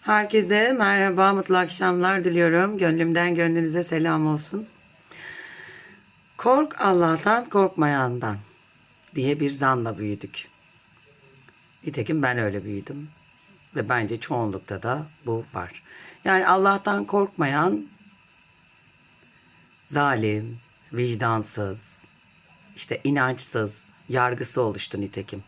Herkese merhaba, mutlu akşamlar diliyorum. Gönlümden gönlünüze selam olsun. Kork Allah'tan, korkmayandan diye bir zanla büyüdük. Nitekim ben öyle büyüdüm. Ve bence çoğunlukta da bu var. Yani Allah'tan korkmayan zalim, vicdansız, işte inançsız, yargısı oluştu nitekim.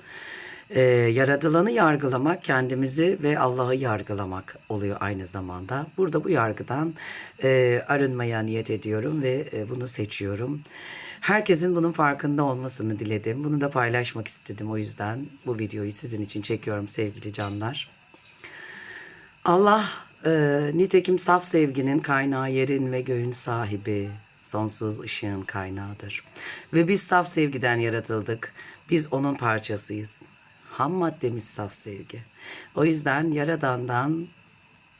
Ee, yaratılanı yargılamak kendimizi ve Allah'ı yargılamak oluyor aynı zamanda. Burada bu yargıdan e, arınmaya niyet ediyorum ve e, bunu seçiyorum. Herkesin bunun farkında olmasını diledim. Bunu da paylaşmak istedim. O yüzden bu videoyu sizin için çekiyorum sevgili canlar. Allah e, nitekim saf sevginin kaynağı yerin ve göğün sahibi, sonsuz ışığın kaynağıdır. Ve biz saf sevgiden yaratıldık. Biz onun parçasıyız. Ham maddemiz saf sevgi. O yüzden Yaradan'dan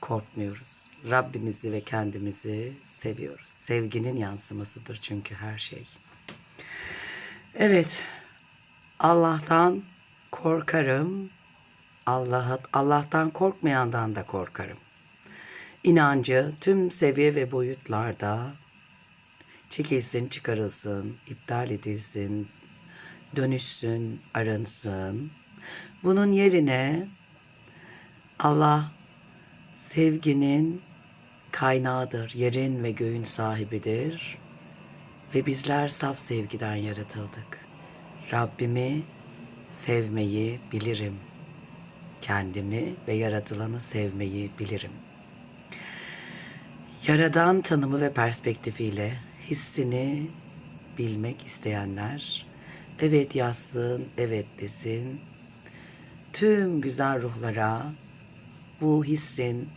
korkmuyoruz. Rabbimizi ve kendimizi seviyoruz. Sevginin yansımasıdır çünkü her şey. Evet, Allah'tan korkarım. Allah Allah'tan korkmayandan da korkarım. İnancı tüm seviye ve boyutlarda çekilsin, çıkarılsın, iptal edilsin, dönüşsün, arınsın. Bunun yerine Allah sevginin kaynağıdır, yerin ve göğün sahibidir ve bizler saf sevgiden yaratıldık. Rabbimi sevmeyi bilirim. Kendimi ve yaratılanı sevmeyi bilirim. Yaradan tanımı ve perspektifiyle hissini bilmek isteyenler evet yazsın, evet desin. Tüm güzel ruhlara bu hissin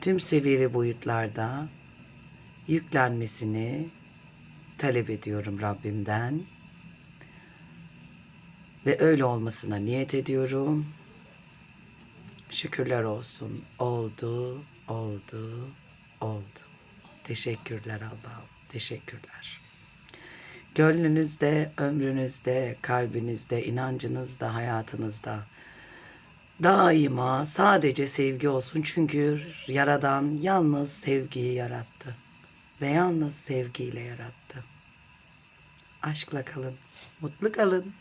tüm seviye ve boyutlarda yüklenmesini talep ediyorum Rabbimden. Ve öyle olmasına niyet ediyorum. Şükürler olsun. Oldu, oldu, oldu. Teşekkürler Allah'ım. Teşekkürler. Gönlünüzde, ömrünüzde, kalbinizde, inancınızda, hayatınızda daima sadece sevgi olsun. Çünkü Yaradan yalnız sevgiyi yarattı. Ve yalnız sevgiyle yarattı. Aşkla kalın, mutlu kalın.